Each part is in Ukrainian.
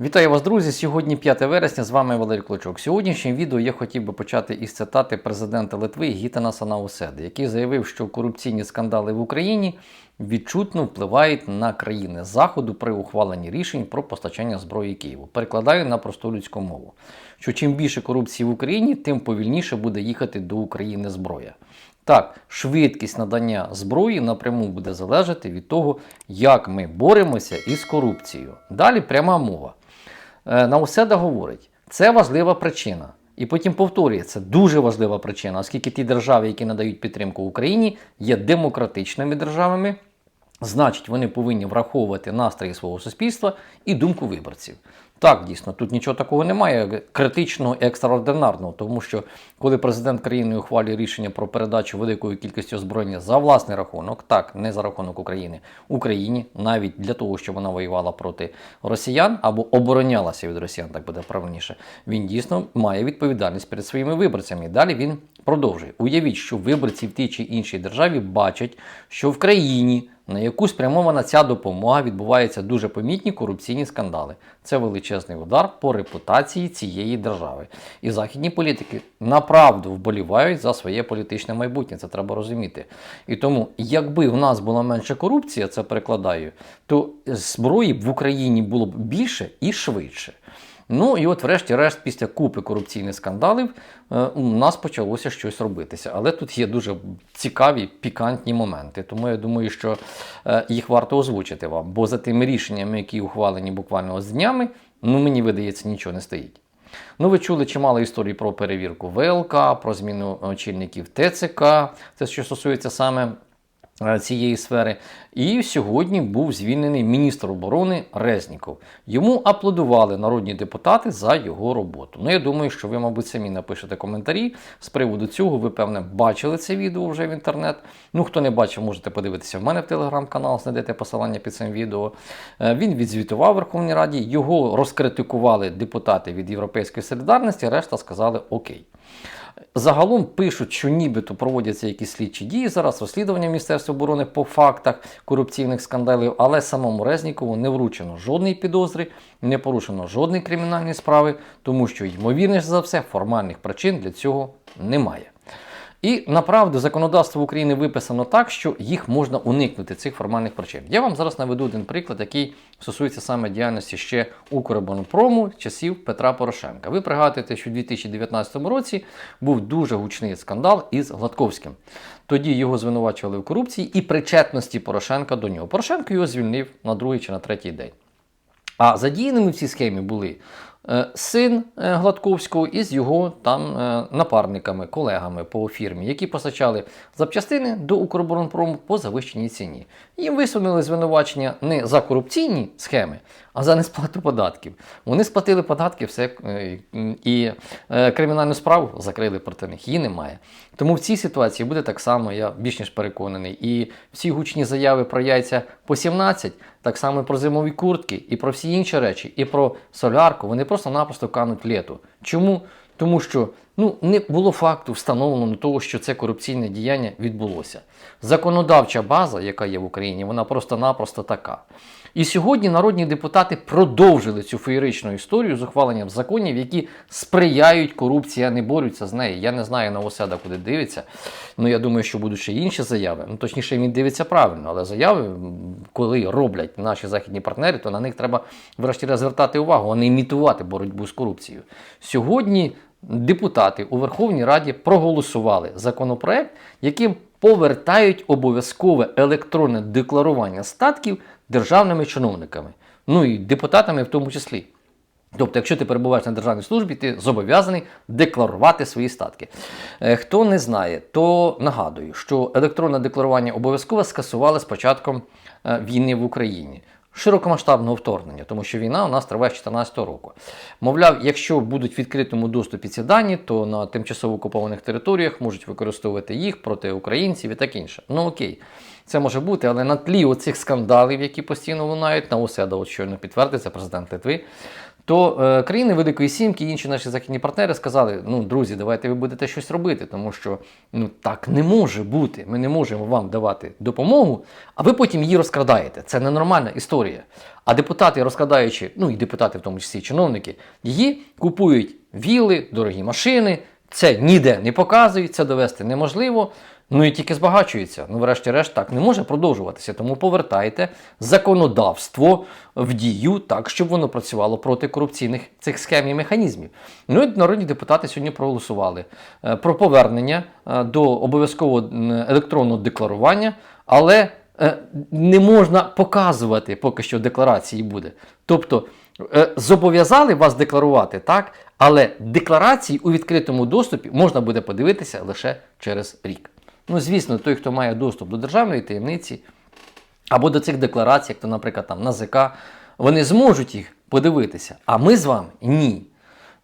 Вітаю вас, друзі! Сьогодні 5 вересня. З вами Валерій Клочок. Сьогоднішнє відео я хотів би почати із цитати президента Литви Гітанаса Науседи, який заявив, що корупційні скандали в Україні відчутно впливають на країни Заходу при ухваленні рішень про постачання зброї Києву. Перекладаю на просту людську мову. Що чим більше корупції в Україні, тим повільніше буде їхати до України зброя. Так, швидкість надання зброї напряму буде залежати від того, як ми боремося із корупцією. Далі пряма мова. Е, усе говорить, це важлива причина. І потім повторює, це дуже важлива причина, оскільки ті держави, які надають підтримку Україні, є демократичними державами, значить, вони повинні враховувати настрої свого суспільства і думку виборців. Так, дійсно, тут нічого такого немає критичного і екстраординарного, тому що коли президент країни ухвалює рішення про передачу великої кількості озброєння за власний рахунок, так, не за рахунок України, Україні, навіть для того, щоб вона воювала проти росіян або оборонялася від росіян, так буде правильніше, він дійсно має відповідальність перед своїми виборцями. Далі він продовжує. Уявіть, що виборці в тій чи іншій державі бачать, що в країні на яку спрямована ця допомога, відбуваються дуже помітні корупційні скандали. Це величезний удар по репутації цієї держави. І західні політики направду вболівають за своє політичне майбутнє. Це треба розуміти. І тому, якби в нас була менша корупція, це перекладаю, то зброї в Україні було б більше і швидше. Ну і от, врешті-решт, після купи корупційних скандалів е, у нас почалося щось робитися. Але тут є дуже цікаві пікантні моменти. Тому я думаю, що е, їх варто озвучити вам. Бо за тими рішеннями, які ухвалені буквально з днями, ну мені видається, нічого не стоїть. Ну, ви чули чимало історій про перевірку ВЛК, про зміну очільників ТЦК. Це що стосується саме цієї сфери. І сьогодні був звільнений міністр оборони Резніков. Йому аплодували народні депутати за його роботу. Ну, я думаю, що ви, мабуть, самі напишете коментарі з приводу цього. Ви, певне, бачили це відео вже в інтернет. Ну, хто не бачив, можете подивитися в мене в телеграм-канал, знайдете посилання під цим відео. Е, Він відзвітував Верховній Раді, його розкритикували депутати від Європейської солідарності, решта сказали окей. Загалом пишуть, що нібито проводяться якісь слідчі дії зараз, розслідування Міністерства оборони по фактах корупційних скандалів, але самому Резнікову не вручено жодної підозри, не порушено жодної кримінальної справи, тому що, ймовірніше за все, формальних причин для цього немає. І направду законодавство України виписано так, що їх можна уникнути цих формальних причин. Я вам зараз наведу один приклад, який стосується саме діяльності ще Укроборонпрому часів Петра Порошенка. Ви пригадуєте, що у 2019 році був дуже гучний скандал із Гладковським. Тоді його звинувачували в корупції і причетності Порошенка до нього. Порошенко його звільнив на другий чи на третій день. А задіяними в цій схемі були син е, Гладковського із його там е, напарниками, колегами по фірмі, які постачали запчастини до Укроборонпрому по завищеній ціні. Їм висунули звинувачення не за корупційні схеми, а за несплату податків. Вони сплатили податки, все е, і е, кримінальну справу закрили проти них. Її немає. Тому в цій ситуації буде так само, я більш ніж переконаний. І всі гучні заяви про яйця по 17, так само і про зимові куртки, і про всі інші речі, і про солярку, вони просто-напросто кануть літу. Чому? Тому що ну, не було факту встановлено того, що це корупційне діяння відбулося. Законодавча база, яка є в Україні, вона просто-напросто така. І сьогодні народні депутати продовжили цю феєричну історію з ухваленням законів, які сприяють корупції, а не борються з нею. Я не знаю Новоседа, куди дивиться. Ну я думаю, що будуть ще інші заяви. Ну точніше, він дивиться правильно, але заяви, коли роблять наші західні партнери, то на них треба врешті-решт звертати увагу, а не імітувати боротьбу з корупцією. Сьогодні депутати у Верховній Раді проголосували законопроект, яким повертають обов'язкове електронне декларування статків державними чиновниками, ну і депутатами в тому числі. Тобто, якщо ти перебуваєш на державній службі, ти зобов'язаний декларувати свої статки. Е, Хто не знає, то нагадую, що електронне декларування обов'язково скасували з початком е, війни в Україні. Широкомасштабного вторгнення, тому що війна у нас триває з 2014 року. Мовляв, якщо будуть в відкритому доступі ці дані, то на тимчасово окупованих територіях можуть використовувати їх проти українців і так інше. Ну окей, це може бути, але на тлі оцих скандалів, які постійно лунають, на Оседа, от щойно підтвердиться президент Литви, то е, країни Великої Сімки, і інші наші західні партнери сказали: ну, друзі, давайте ви будете щось робити, тому що ну так не може бути. Ми не можемо вам давати допомогу, а ви потім її розкрадаєте. Це ненормальна історія. А депутати, розкрадаючи, ну і депутати, в тому числі чиновники, її купують віли, дорогі машини. Це ніде не показують, це довести неможливо. Ну і тільки збагачується. Ну, врешті-решт, так не може продовжуватися. Тому повертайте законодавство в дію так, щоб воно працювало проти корупційних цих схем і механізмів. Ну і народні депутати сьогодні проголосували е, про повернення е, до обов'язкового електронного декларування, але е, не можна показувати поки що декларації буде. Тобто зобов'язали вас декларувати, так, але декларації у відкритому доступі можна буде подивитися лише через рік. Ну, звісно, той, хто має доступ до державної таємниці або до цих декларацій, як то, наприклад, там НАЗК, вони зможуть їх подивитися, а ми з вами ні.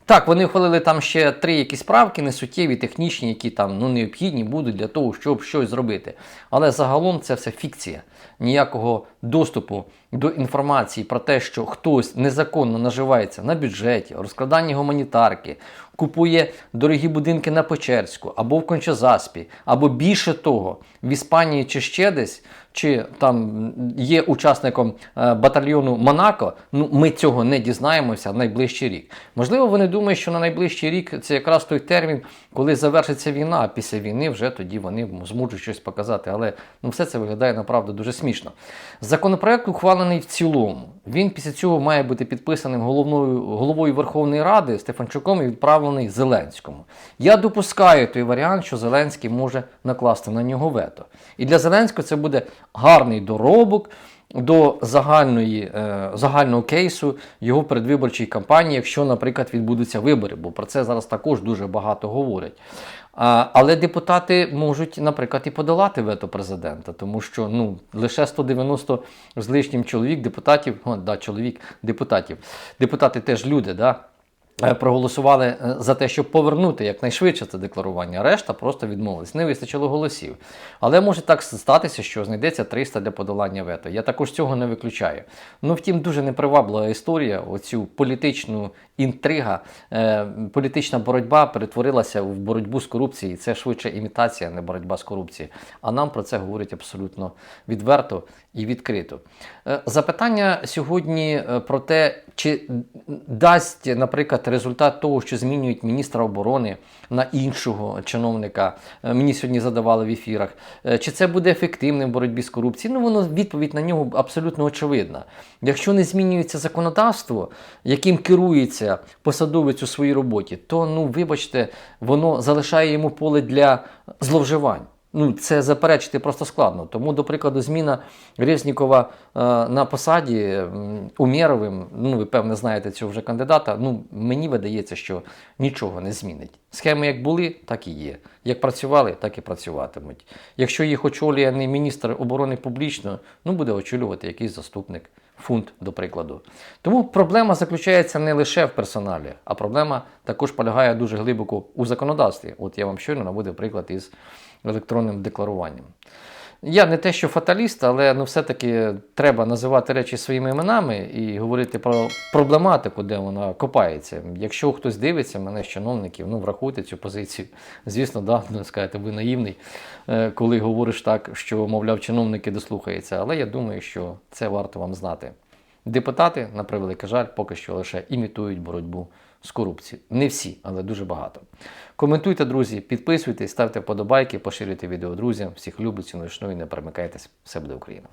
Так, вони ухвалили там ще три якісь правки, несуттєві, технічні, які там ну, необхідні будуть для того, щоб щось зробити. Але загалом це все фікція. Ніякого доступу до інформації про те, що хтось незаконно наживається на бюджеті, розкраданні гуманітарки, купує дорогі будинки на Печерську або в Кончазаспі, або більше того, в Іспанії чи ще десь, чи там є учасником е, батальйону Монако, ну ми цього не дізнаємося в найближчий рік. Можливо, вони думають, що на найближчий рік це якраз той термін, коли завершиться війна, а після війни вже тоді вони зможуть щось показати. Але ну все це виглядає направду дуже смішно. Законопроект ухвалений в цілому. Він після цього має бути підписаним головною головою Верховної Ради Стефанчуком і відправлений Зеленському. Я допускаю той варіант, що Зеленський може накласти на нього вето. І для Зеленського це буде гарний доробок до загальної, е, загального кейсу його передвиборчої кампанії, якщо, наприклад, відбудуться вибори, бо про це зараз також дуже багато говорять. Але депутати можуть, наприклад, і подолати вето президента, тому що ну, лише 190 з лишнім чоловік депутатів, о, да, чоловік депутатів, депутати теж люди, да, проголосували е, за те, щоб повернути якнайшвидше це декларування. Решта просто відмовились. Не вистачило голосів. Але може так статися, що знайдеться 300 для подолання вето. Я також цього не виключаю. Ну, втім, дуже неприваблива історія. Оцю політичну інтрига, е, політична боротьба перетворилася в боротьбу з корупцією. Це швидше імітація, не боротьба з корупцією. А нам про це говорять абсолютно відверто і відкрито. Е, Запитання сьогодні е, про те, чи дасть, наприклад, результат того, що змінюють міністра оборони на іншого чиновника. Е, Мені сьогодні задавали в ефірах. Е, Чи це буде ефективним в боротьбі з корупцією? Ну, воно відповідь на нього абсолютно очевидна. Якщо не змінюється законодавство, яким керується посадовець у своїй роботі, то ну, вибачте, воно залишає йому поле для зловживань. Ну, це заперечити просто складно. Тому, до прикладу, зміна Резнікова е, на посаді Умєровим, ну ви певне знаєте цього вже кандидата. Ну мені видається, що нічого не змінить. Схеми як були, так і є. Як працювали, так і працюватимуть. Якщо їх очолює не міністр оборони публічно, ну буде очолювати якийсь заступник. Фунт, до прикладу. Тому проблема заключається не лише в персоналі, а проблема також полягає дуже глибоко у законодавстві. От я вам щойно наводив приклад із електронним декларуванням. Я не те, що фаталіст, але ну, все-таки треба називати речі своїми іменами і говорити про проблематику, де вона копається. Якщо хтось дивиться мене з чиновників, ну врахуйте цю позицію. Звісно, да, ну, скажете, ви наївний, е, коли говориш так, що, мовляв, чиновники дослухаються. Але я думаю, що це варто вам знати. Депутати, на превеликий жаль, поки що лише імітують боротьбу з корупції. Не всі, але дуже багато. Коментуйте, друзі, підписуйтесь, ставте вподобайки, поширюйте відео друзям. Всіх люблю, ціную, шаную і не перемикайтесь. Все буде Україна!